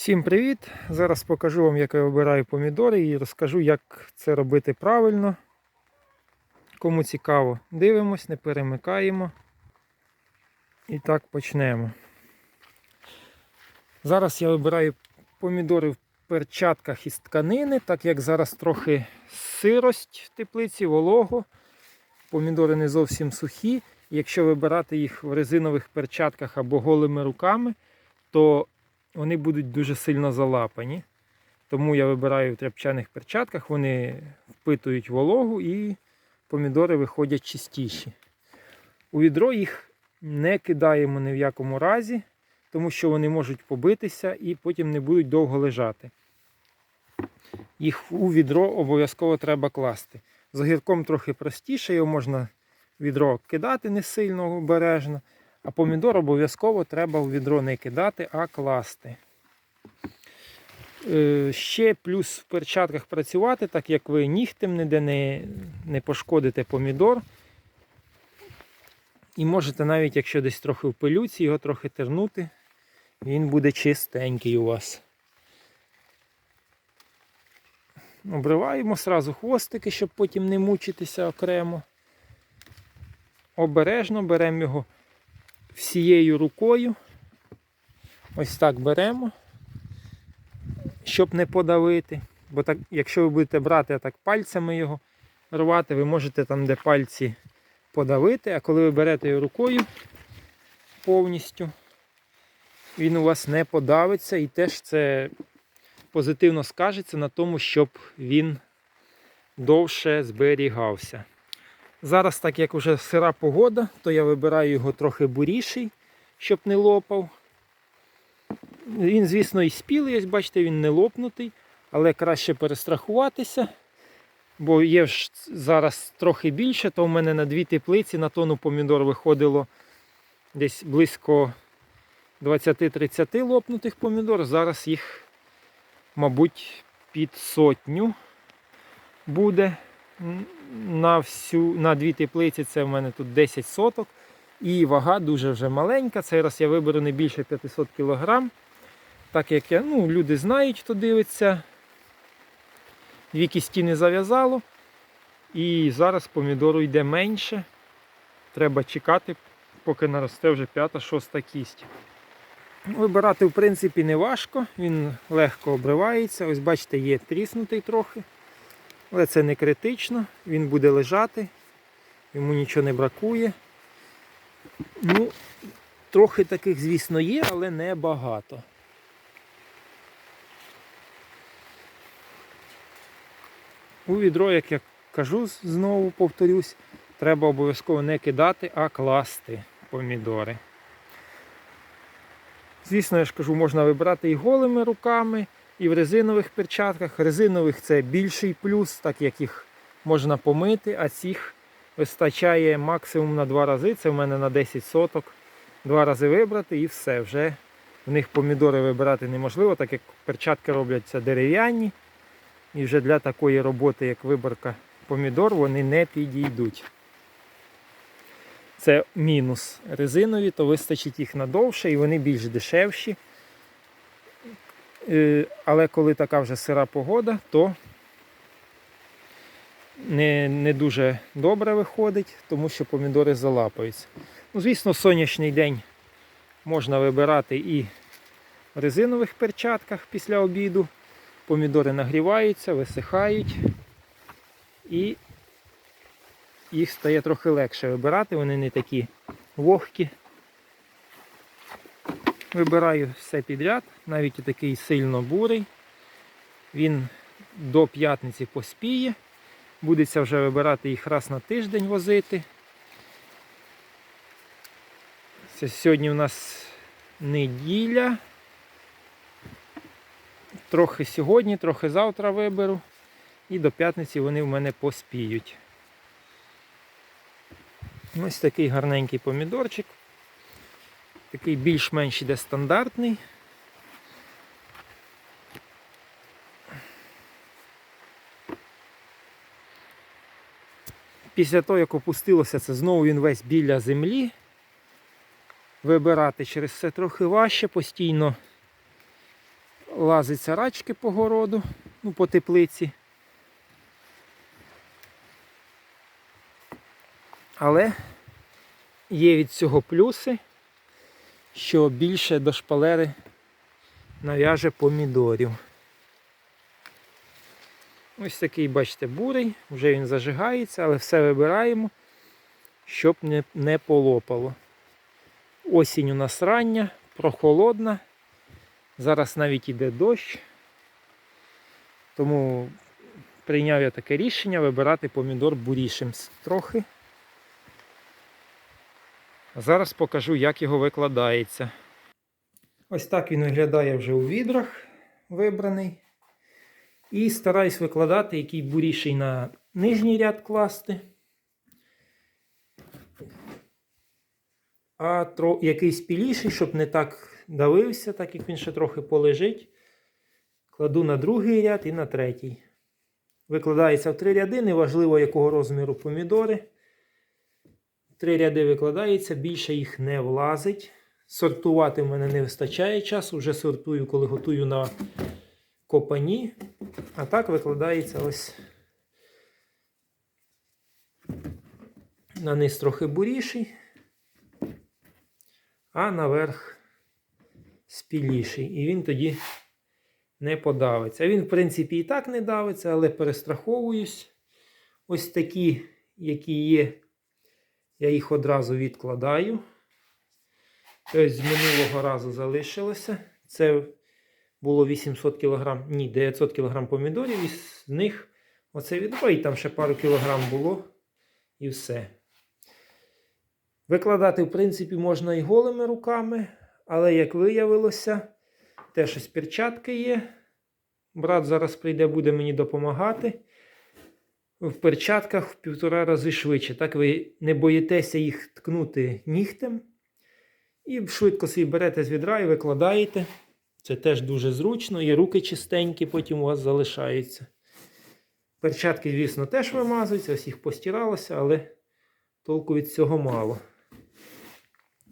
Всім привіт! Зараз покажу вам, як я вибираю помідори і розкажу, як це робити правильно. Кому цікаво, дивимось, не перемикаємо. І так почнемо. Зараз я вибираю помідори в перчатках із тканини, так як зараз трохи сирость в теплиці, волого. Помідори не зовсім сухі. Якщо вибирати їх в резинових перчатках або голими руками, то вони будуть дуже сильно залапані. Тому я вибираю в тряпчаних перчатках, вони впитують вологу і помідори виходять чистіші. У відро їх не кидаємо ні в якому разі, тому що вони можуть побитися і потім не будуть довго лежати. Їх у відро обов'язково треба класти. З огірком трохи простіше, його можна відро кидати не сильно обережно. А помідор обов'язково треба в відро не кидати, а класти. Е, Ще плюс в перчатках працювати, так як ви нігтем ніде не, не пошкодите помідор. І можете навіть, якщо десь трохи в пилюці, його трохи тернути, він буде чистенький у вас. Обриваємо сразу хвостики, щоб потім не мучитися окремо. Обережно беремо його всією рукою. Ось так беремо, щоб не подавити. Бо так, якщо ви будете брати так пальцями його рвати, ви можете там, де пальці подавити, а коли ви берете його рукою повністю, він у вас не подавиться і теж це позитивно скажеться на тому, щоб він довше зберігався. Зараз, так як вже сира погода, то я вибираю його трохи буріший, щоб не лопав. Він, звісно, і спілий, ось бачите, він не лопнутий, але краще перестрахуватися. Бо є ж зараз трохи більше, то в мене на дві теплиці на тонну помідор виходило десь близько 20-30 лопнутих помідор. Зараз їх, мабуть, під сотню буде на всю, на дві теплиці це в мене тут 10 соток. І вага дуже вже маленька. Цей раз я виберу не більше 500 кг. Так як я, ну, люди знають, хто дивиться. Дві кісті не зав'язало. І зараз помідору йде менше. Треба чекати, поки наросте вже п'ята-шоста кість. Вибирати, в принципі, не важко, він легко обривається. Ось бачите, є тріснутий трохи. Але це не критично, він буде лежати, йому нічого не бракує. Ну, трохи таких, звісно, є, але не багато. У відро, як я кажу, знову повторюсь, треба обов'язково не кидати, а класти помідори. Звісно, я ж кажу, можна вибирати і голими руками, і в резинових перчатках. Резинових це більший плюс, так як їх можна помити, а цих вистачає максимум на два рази. Це в мене на 10 соток. Два рази вибрати і все. Вже в них помідори вибирати неможливо, так як перчатки робляться дерев'яні. І вже для такої роботи, як виборка помідор, вони не підійдуть. Це мінус резинові, то вистачить їх надовше і вони більш дешевші. Е, Але коли така вже сира погода, то не не дуже добре виходить, тому що помідори залапаються. Ну, Звісно, сонячний день можна вибирати і в резинових перчатках після обіду. Помідори нагріваються, висихають і їх стає трохи легше вибирати, вони не такі вогкі. Вибираю все підряд, навіть такий сильно бурий. Він до п'ятниці поспіє. Будеться вже вибирати їх раз на тиждень возити. Це Сьогодні у нас неділя. Трохи сьогодні, трохи завтра виберу. І до п'ятниці вони в мене поспіють. Ось такий гарненький помідорчик. Такий більш-менш іде стандартний. Після того, як опустилося, це знову він весь біля землі. Вибирати через це трохи важче, постійно лазиться рачки по городу, ну, по теплиці. Але є від цього плюси, що більше до шпалери нав'яже помідорів. Ось такий, бачите, бурий, вже він зажигається, але все вибираємо, щоб не, не полопало. Осінь у нас рання, прохолодна. Зараз навіть іде дощ. Тому прийняв я таке рішення вибирати помідор бурішим трохи. Зараз покажу, як його викладається. Ось так він виглядає вже у відрах вибраний. І стараюсь викладати, який буріший на нижній ряд класти. А тро... якийсь піліший, щоб не так давився, так як він ще трохи полежить. Кладу на другий ряд і на третій. Викладається в три ряди, неважливо якого розміру помідори. Три ряди викладається, більше їх не влазить. Сортувати в мене не вистачає часу, вже сортую, коли готую на копані. А так викладається ось на низ трохи буріший, а наверх спіліший. І він тоді не подавиться. Він, в принципі, і так не давиться, але перестраховуюсь. Ось такі, які є, я їх одразу відкладаю. Ось з минулого разу залишилося. Це було 800 кг, ні, 900 кг помідорів, і з них оце відро, і там ще пару кілограм було, і все. Викладати, в принципі, можна і голими руками, але, як виявилося, теж ось перчатки є. Брат зараз прийде, буде мені допомагати. В перчатках в півтора рази швидше. Так ви не боїтеся їх ткнути нігтем. І швидко собі берете з відра і викладаєте. Це теж дуже зручно, і руки чистенькі потім у вас залишаються. Перчатки, звісно, теж вимазуються, ось їх постиралося, але толку від цього мало.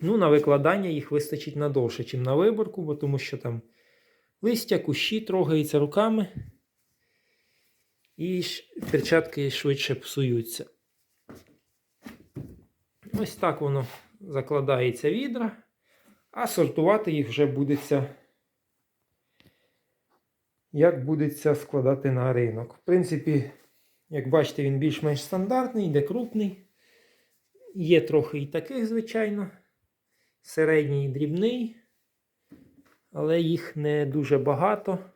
Ну, на викладання їх вистачить надовше, ніж на виборку, бо тому що там листя, кущі трогаються руками. І перчатки швидше псуються. Ось так воно закладається відра, а сортувати їх вже будеться, як будеться складати на ринок. В принципі, як бачите, він більш-менш стандартний, йде крупний. Є трохи і таких, звичайно, середній і дрібний, але їх не дуже багато.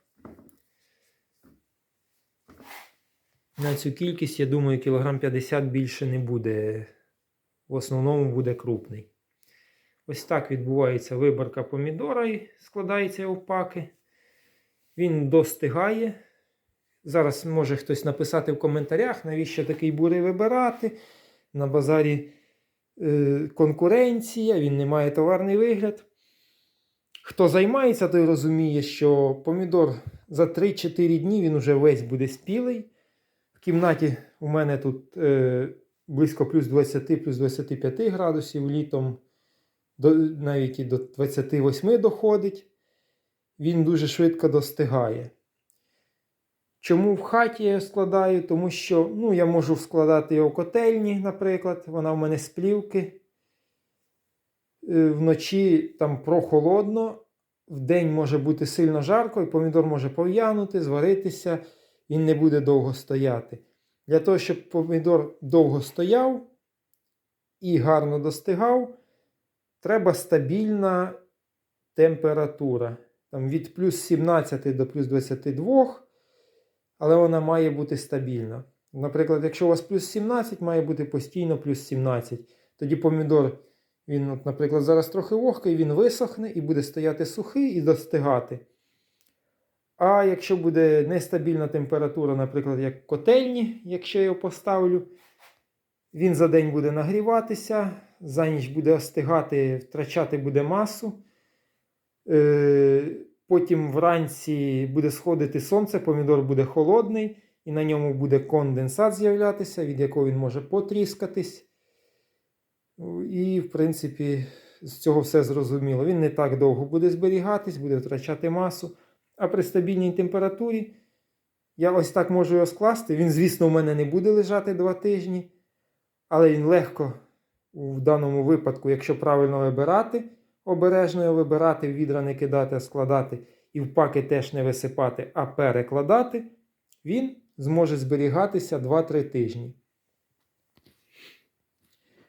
На цю кількість, я думаю, кілограм 50 більше не буде. В основному буде крупний. Ось так відбувається виборка помідора і складається в паки. Він достигає. Зараз може хтось написати в коментарях, навіщо такий бурий вибирати. На базарі е, конкуренція, він не має товарний вигляд. Хто займається, той розуміє, що помідор за 3-4 дні він уже весь буде спілий. В кімнаті у мене тут е, близько плюс 20 плюс 25 градусів, літом до, навіть і до 28 доходить. Він дуже швидко достигає. Чому в хаті я складаю? Тому що ну, я можу складати його в котельні, наприклад, вона в мене з плівки. Е, Вночі там прохолодно, в день може бути сильно жарко, і помідор може пов'янути, зваритися, він не буде довго стояти. Для того, щоб помідор довго стояв і гарно достигав, треба стабільна температура. Там Від плюс 17 до плюс 22, але вона має бути стабільна. Наприклад, якщо у вас плюс 17, має бути постійно плюс 17. Тоді помідор, він, от, наприклад, зараз трохи вогкий, він висохне і буде стояти сухий і достигати. А якщо буде нестабільна температура, наприклад, як котельні, якщо я його поставлю, він за день буде нагріватися, за ніч буде остигати, втрачати буде масу. Е, Потім вранці буде сходити сонце, помідор буде холодний, і на ньому буде конденсат з'являтися, від якого він може потріскатись. І, в принципі, з цього все зрозуміло. Він не так довго буде зберігатись, буде втрачати масу. А при стабільній температурі я ось так можу його скласти. Він, звісно, у мене не буде лежати два тижні, але він легко в даному випадку, якщо правильно вибирати, обережно його вибирати, відра не кидати, а складати, і в паки теж не висипати, а перекладати, він зможе зберігатися 2-3 тижні.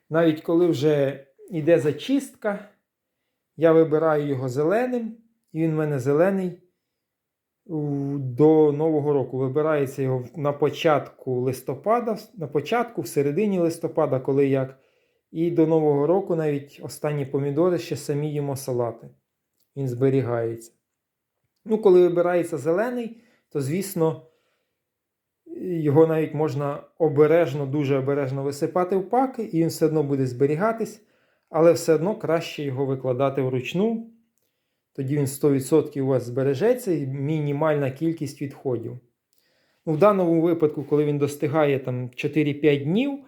Навіть коли вже йде зачистка, я вибираю його зеленим, і він в мене зелений до Нового року. Вибирається його на початку листопада, на початку, в середині листопада, коли як. І до Нового року навіть останні помідори ще самі їмо салати. Він зберігається. Ну, коли вибирається зелений, то, звісно, його навіть можна обережно, дуже обережно висипати в паки, і він все одно буде зберігатись, але все одно краще його викладати вручну. Тоді він 100% у вас збережеться і мінімальна кількість відходів. Ну, в даному випадку, коли він достигає там 4-5 днів,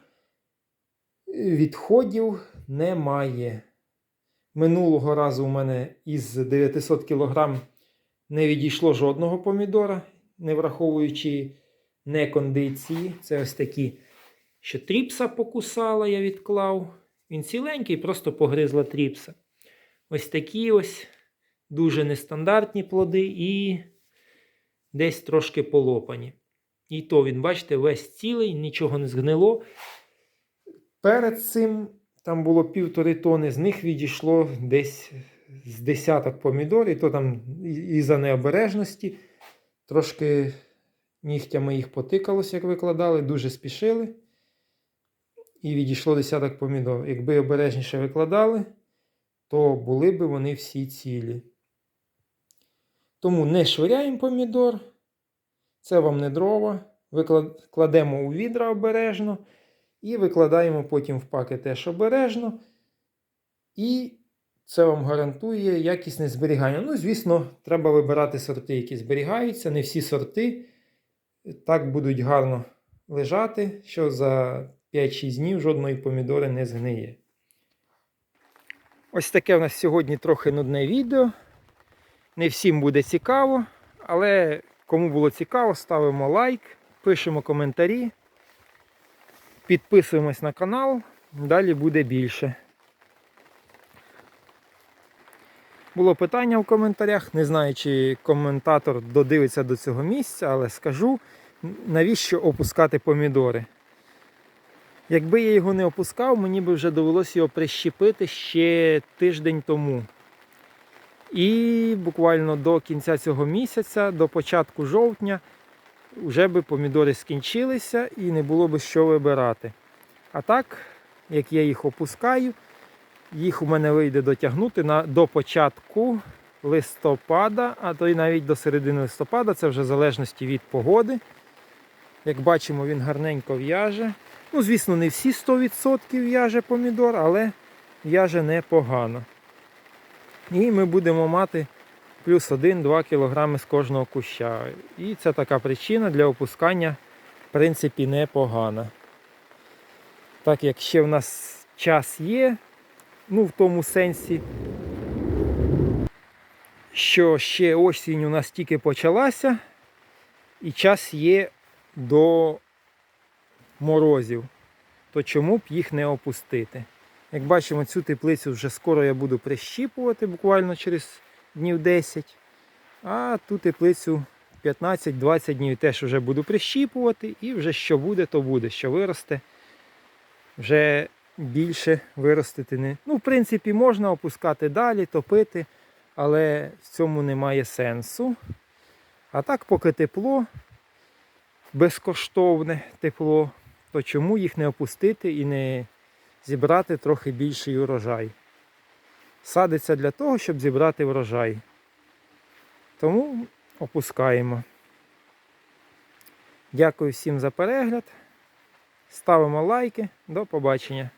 відходів немає. Минулого разу у мене із 900 кг не відійшло жодного помідора, не враховуючи некондиції. Це ось такі, що тріпса покусала, я відклав. Він ціленький, просто погризла тріпса. Ось такі ось дуже нестандартні плоди і десь трошки полопані. І то він, бачите, весь цілий, нічого не згнило. Перед цим там було півтори тони, з них відійшло десь з десяток помідор, і то там і за необережності. Трошки нігтями їх потикалось, як викладали, дуже спішили. І відійшло десяток помідор. Якби обережніше викладали, то були б вони всі цілі. Тому не швиряємо помідор. Це вам не дрова. Виклад... Кладемо у відра обережно. І викладаємо потім в паки теж обережно. І це вам гарантує якісне зберігання. Ну, звісно, треба вибирати сорти, які зберігаються. Не всі сорти так будуть гарно лежати, що за 5-6 днів жодної помідори не згниє. Ось таке в нас сьогодні трохи нудне відео. Не всім буде цікаво, але кому було цікаво, ставимо лайк, пишемо коментарі, підписуємось на канал, далі буде більше. Було питання в коментарях, не знаю, чи коментатор додивиться до цього місця, але скажу, навіщо опускати помідори. Якби я його не опускав, мені би вже довелося його прищепити ще тиждень тому. І буквально до кінця цього місяця, до початку жовтня, вже би помідори скінчилися і не було би що вибирати. А так, як я їх опускаю, їх у мене вийде дотягнути на, до початку листопада, а то й навіть до середини листопада, це вже в залежності від погоди. Як бачимо, він гарненько в'яже. Ну, звісно, не всі 100% в'яже помідор, але в'яже непогано. І ми будемо мати плюс 1-2 кг з кожного куща. І це така причина для опускання, в принципі, непогана. Так як ще в нас час є, ну в тому сенсі, що ще осінь у нас тільки почалася, і час є до морозів, то чому б їх не опустити? Як бачимо, цю теплицю вже скоро я буду прищіпувати, буквально через днів 10. А ту теплицю 15-20 днів теж вже буду прищіпувати, і вже що буде, то буде, що виросте. Вже більше виростити не. Ну, в принципі, можна опускати далі, топити, але в цьому немає сенсу. А так, поки тепло, безкоштовне тепло, то чому їх не опустити і не зібрати трохи більший урожай? Садиться для того, щоб зібрати врожай. Тому опускаємо. Дякую всім за перегляд. Ставимо лайки. До побачення.